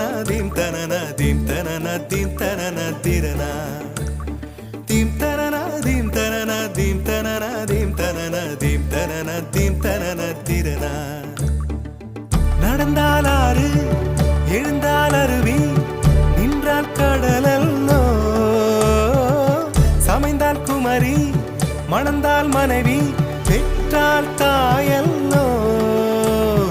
தனன தீம் தனன தீம் தனன தீம் தனன திரனா. தீம் தனன தீம் தனன தீம் தீம் தீம் தீம் நடந்தால் ஆறு எழுந்தால் அருவி நின்றால் கடலல்லோ சமைந்தால் குமரி மணந்தால் மனைவி பெற்றால் தாயல்லோ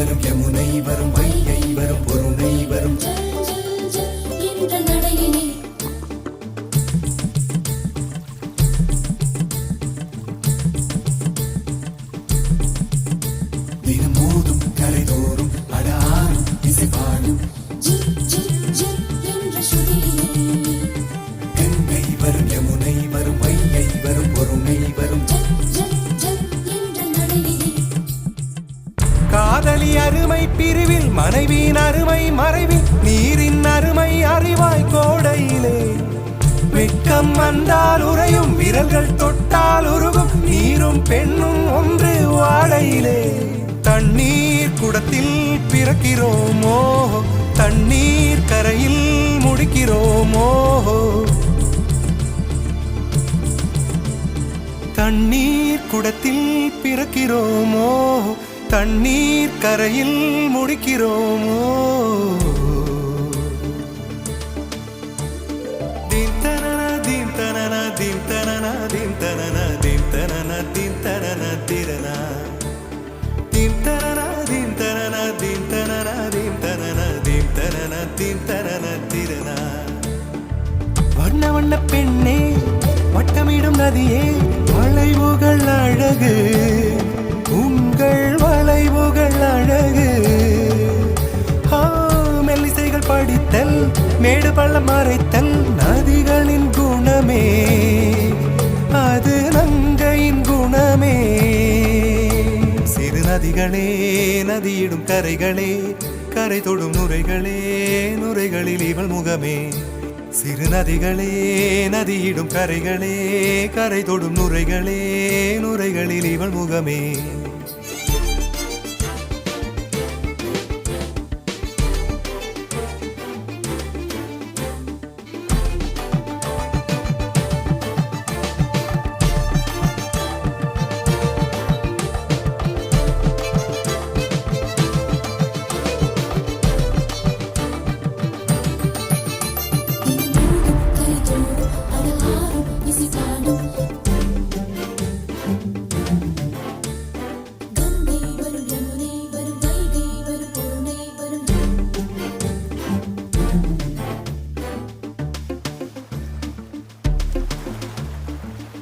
வரும் யமுனை வரும் வைகை வரும் பொருணை வரும் மனைவியின் அருமை மறைவில் நீரின் அருமை அறிவாய் கோடையிலே. வெட்கம் வந்தால் உறையும் விரல்கள் தொட்டால் உருகும் நீரும் பெண்ணும் ஒன்று வாடையிலே. தண்ணீர் குடத்தில் பிறக்கிறோமோ? தண்ணீர் கரையில் முடிக்கிறோமோ? தண்ணீர் குடத்தில் பிறக்கிறோமோ? தண்ணீர் கரையில் முடிக்கிறோமோ தீம் தனன தீம் தனன தீம் தனன தீம் திரனா தீம் தனன தீம் தனன தீம் தனன திரனா வண்ண வண்ண பெண்ணே வட்டமிடும் நதியே வளைவுகள் அழகு உங்கள் மேடு மறைத்தல் நதிகளின் குணமே. அது நங்கையின் குணமே. சிறு நதிகளே நதியிடும் கரைகளே கரை தொடும் நுரைகளே நுரைகளில் இவள் முகமே. சிறு நதிகளே நதியிடும் கரைகளே கரை தொடும் நுரைகளே நுரைகளில் இவள் முகமே.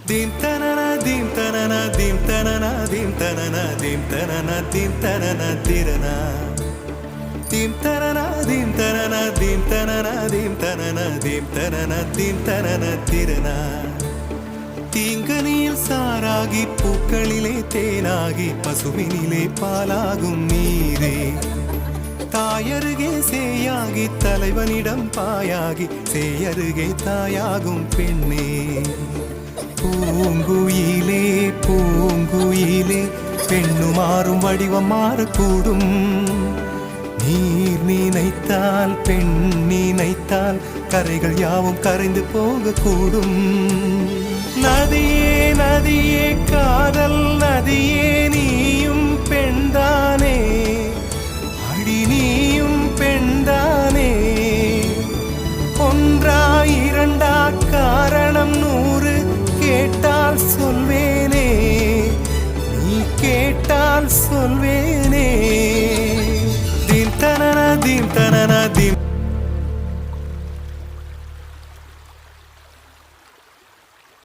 தீம் தனன தீம் தனன தீம் தனன தீம் தனன தீம் தனன தீம் தனன திரனா தீம் தனன தீம் தனன தீம் தனன தீம் தனன தீம் தனன தீம் தனன திரனா தீங்கனியில் சாராகி பூக்களிலே தேனாகி பசுவினிலே பாலாகும் நீரே தாயருகே சேயாகி தலைவனிடம் பாயாகி சேயருகே தாயாகும் பெண்ணே பூங்குயிலே பூங்குயிலே பெண்ணு மாறும் வடிவம் மாறக்கூடும். நீர் நினைத்தால் பெண் நினைத்தால் கரைகள் யாவும் கரைந்து போகக்கூடும். நதியே நதியே காதல் நதியே நீயும் பெண்தானே. கேட்டால் சொல்வேனே. தீம் தனன தீம் தனன தீம்